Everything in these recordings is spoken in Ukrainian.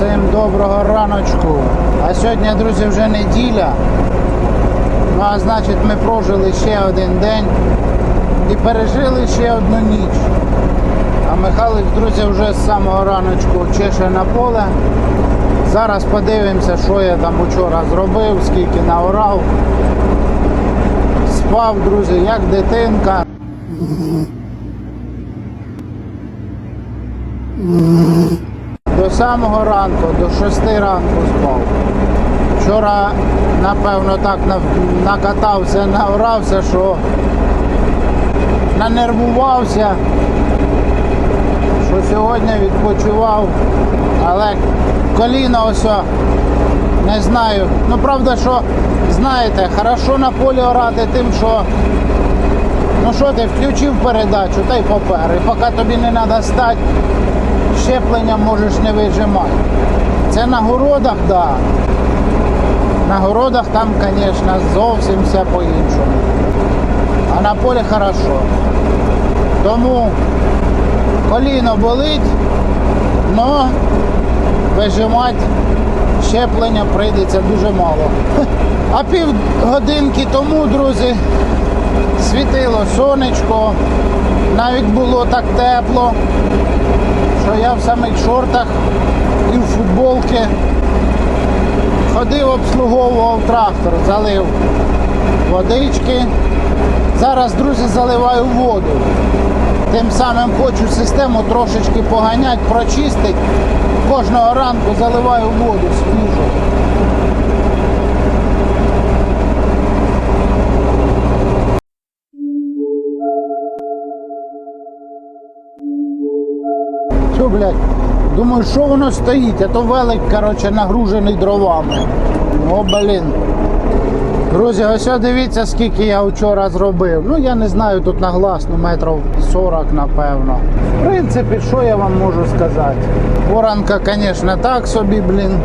Всім доброго раночку. А сьогодні, друзі, вже неділя. Ну а значить ми прожили ще один день і пережили ще одну ніч. А Михайлик, друзі, вже з самого раночку чеше на поле. Зараз подивимося, що я там вчора зробив, скільки наорав. Спав, друзі, як дитинка. До самого ранку, до 6 ранку спав. Вчора, напевно, так накатався, наорався, що нанервувався, що сьогодні відпочивав, але коліно ось не знаю. Ну правда, що знаєте, хорошо на полі орати тим, що ну що ти включив передачу та й попер. І поки тобі не треба стати, щеплення можеш не вижимати. Це на городах, так. Да. На городах там, звісно, зовсім все по-іншому. А на полі хорошо. Тому коліно болить, але вижимати щеплення прийдеться дуже мало. А пів годинки тому, друзі, світило сонечко, навіть було так тепло, що я в самих шортах і в футболці ходив, обслуговував трактор, залив водички. Зараз, друзі, заливаю воду. Тим самим хочу систему трошечки поганяти, прочистити. Кожного ранку заливаю воду свіжу. Блядь, думаю, що воно стоїть, а то велик, коротше, нагружений дровами. О, блін. Друзі, ось дивіться, скільки я вчора зробив. Ну, я не знаю, тут на глаз, ну, метрів 40, напевно. В принципі, що я вам можу сказати? Воранка, звісно, так собі, блін.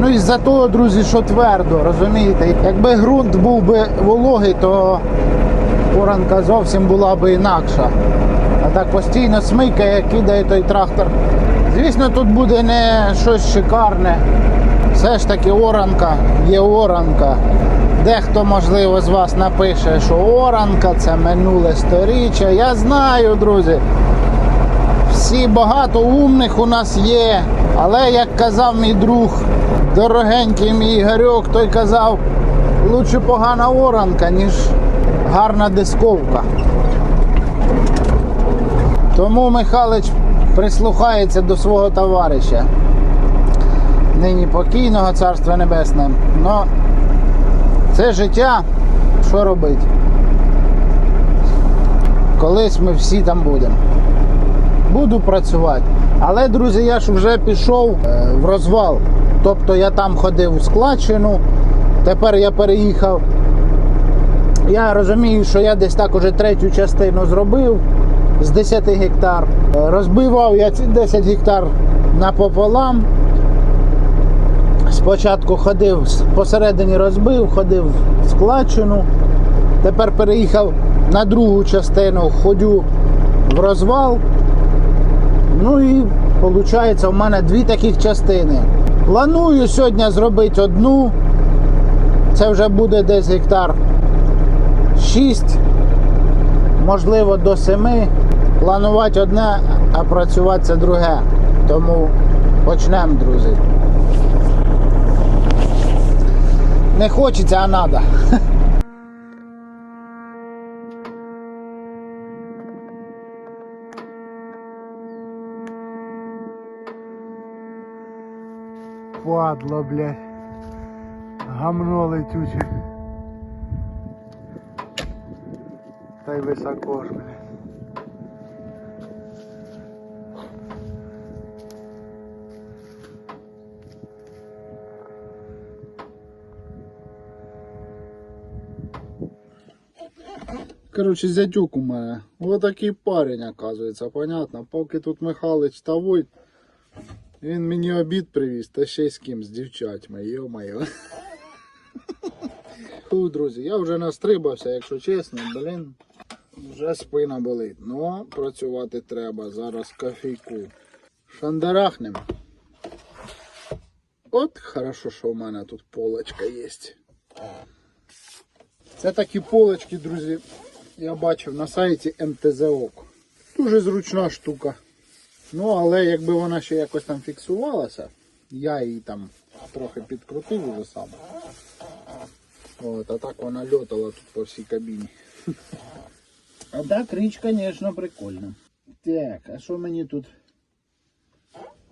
Ну і за того, друзі, що твердо, розумієте? Якби ґрунт був би вологий, то оранка зовсім була би інакша. Так постійно смикає, кидає той трактор. Звісно, тут буде не щось шикарне. Все ж таки оранка є оранка. Дехто, можливо, з вас напише, що оранка це минуле сторіччя. Я знаю, друзі. Всі багато умних у нас є. Але як казав мій друг, дорогенький мій Ігорьок, той казав, лучше погана оранка, ніж гарна дисковка. Тому Михайлович прислухається до свого товариша. Нині покійного царства небесне. Но це життя, що робити? Колись ми всі там будемо. Буду працювати. Але, друзі, я ж вже пішов е, в розвал. Тобто я там ходив у складчину, тепер я переїхав. Я розумію, що я десь так уже третю частину зробив з 10 гектар. Е, Розбивав я ці 10 гектар напополам. Спочатку ходив посередині розбив, ходив в складчину. Тепер переїхав на другу частину, ходю в розвал. Ну і виходить, у мене дві таких частини. Планую сьогодні зробити одну. Це вже буде десь гектар 6, можливо, до 7. Планувати одне, а працювати це друге. Тому почнемо, друзі. Не хочеться, а надо. Падло, блядь. Гамно летюче. Та й високо ж, блядь. Короче, зятюк у мене. Вот такий парень, оказується, понятно. Поки тут Михайлович та Войт, він мені обід привіз, та ще й з ким, з дівчатьми, йо-моє. Друзі, я вже настрибався, якщо чесно, блін. Вже спина болить. Ну, працювати треба. Зараз кофійку. Шандарахнем. От хорошо, що в мене тут полочка є. Це такі полочки, друзі, я бачив на сайті МТЗОК. Дуже зручна штука. Ну, але якби вона ще якось там фіксувалася, я її там трохи підкрутив уже сам. От, а так вона льотала тут по всій кабіні. А так річ, звісно, прикольна. Так, а що мені тут?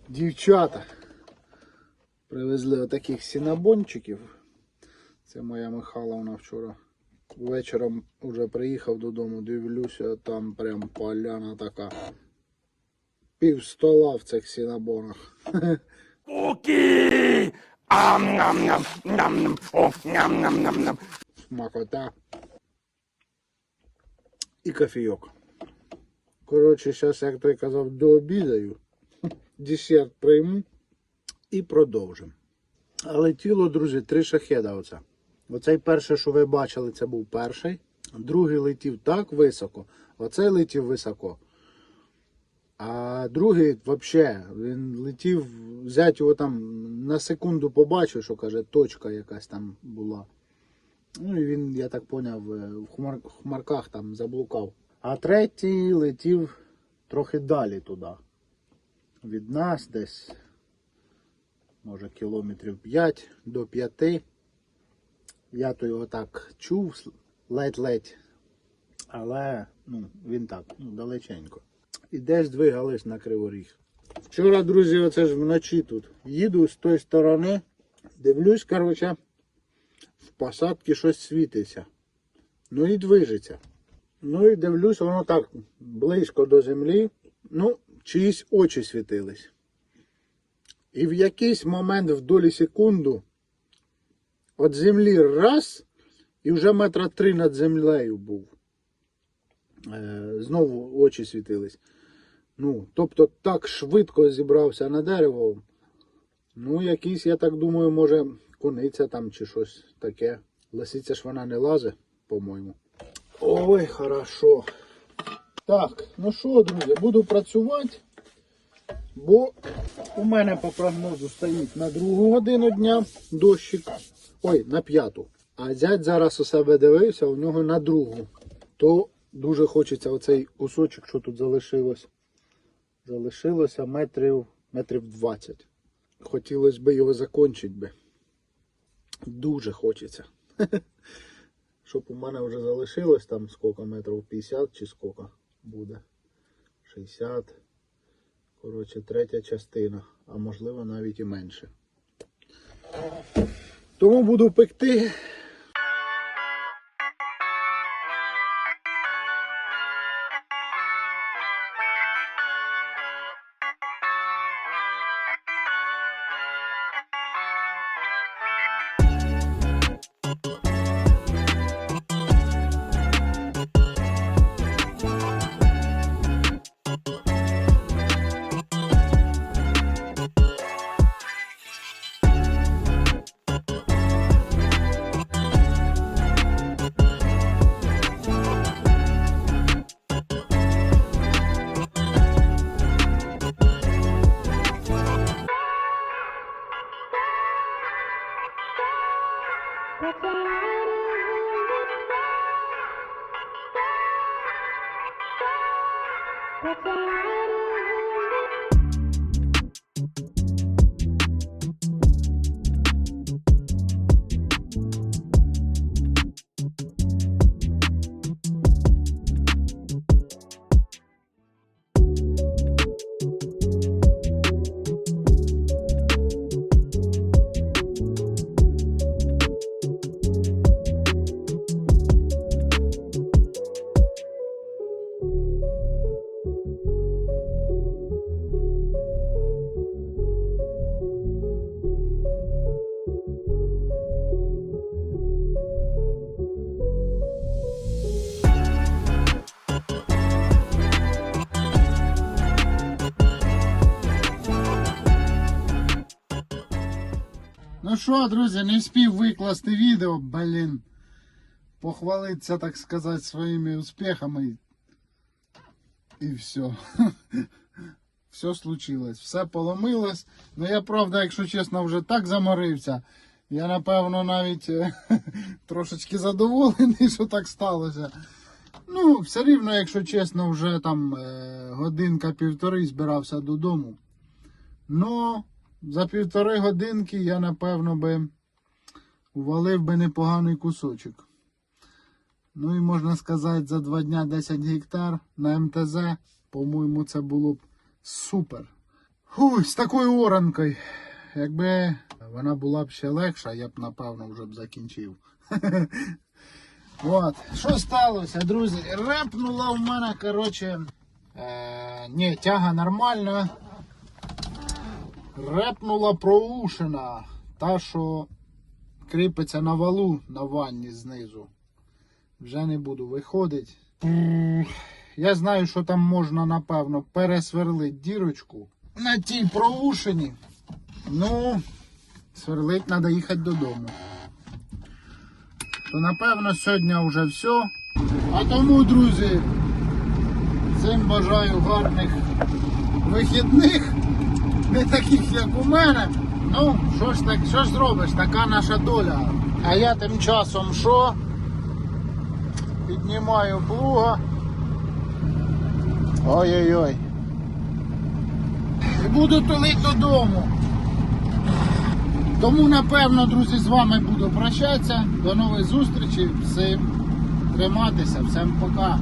Дівчата привезли отаких сінабончиків. Це моя Михайловна вчора. Вечором вже приїхав додому, дивлюся, там прям поляна така. Пів стола в цих сінабонах. О, ням-нам-нам-нам. Смакота. І кофійок. Коротше, зараз, як той казав, дообідаю. Десерт прийму і продовжимо. Але тіло, друзі, три шахеда оце. Оцей перший, що ви бачили, це був перший. Другий летів так високо, оцей летів високо. А другий взагалі, він летів, взяти його там на секунду побачив, що каже, точка якась там була. Ну і він, я так поняв, е, в хмар... хмарках там заблукав. А третій летів трохи далі туди. Від нас десь, може, кілометрів 5 до 5. Я то його так чув ледь-ледь. Але ну, він так, ну, далеченько. І десь двигались на криворіг. Вчора, друзі, оце ж вночі тут. Їду з тої сторони, дивлюсь, коротше, в посадці щось світиться. Ну і движеться. Ну і дивлюсь, воно так близько до землі. Ну, чиїсь очі світились. І в якийсь момент в долі секунду від землі раз, і вже метра три над землею був. Е, знову очі світились. Ну, тобто так швидко зібрався на дерево. Ну, якийсь, я так думаю, може, куниця там чи щось таке. Лисиця ж вона не лазе, по-моєму. Ой, хорошо. Так, ну що, друзі, буду працювати, бо у мене по прогнозу стоїть на другу годину дня дощик. Ой, на п'яту. А зять зараз у себе дивився, у нього на другу. То дуже хочеться оцей кусочок, що тут залишилось. Залишилося метрів, метрів 20. Хотілося б його закінчити би. Дуже хочеться. Щоб у мене вже залишилось там скільки метрів 50 чи скільки буде. 60. Коротше, третя частина, а можливо навіть і менше. Тому буду пекти. Ну що, друзі, не встиг викласти відео, блін. Похвалитися, так сказати, своїми успіхами. І все. все случилось, все поломилось. Ну я правда, якщо чесно, вже так заморився. Я напевно навіть е, трошечки задоволений, що так сталося. Ну, все рівно, якщо чесно, вже там е, годинка-півтори збирався додому. Ну, за півтори годинки я, напевно, би увалив би непоганий кусочок. Ну і можна сказати, за два дня 10 гектар на МТЗ, по-моєму, це було б супер. Фуй, з такою оранкою. Якби вона була б ще легша, я б напевно вже б закінчив. От, що сталося, друзі? Репнула в мене, коротше. Е, ні, тяга нормальна. Репнула проушина. Та, що кріпиться на валу на ванні знизу. Вже не буду виходити. Я знаю, що там можна, напевно, пересверлити дірочку на тій проушині. Ну, сверлить треба їхати додому. То напевно сьогодні вже все. А тому, друзі, всім бажаю гарних вихідних, не таких, як у мене. Ну, що ж так, що ж зробиш, така наша доля. А я тим часом що? Піднімаю плуга. Ой-ой-ой. І буду тулити додому. Тому, напевно, друзі, з вами буду прощатися. До нових зустрічей. Всім триматися, всім пока.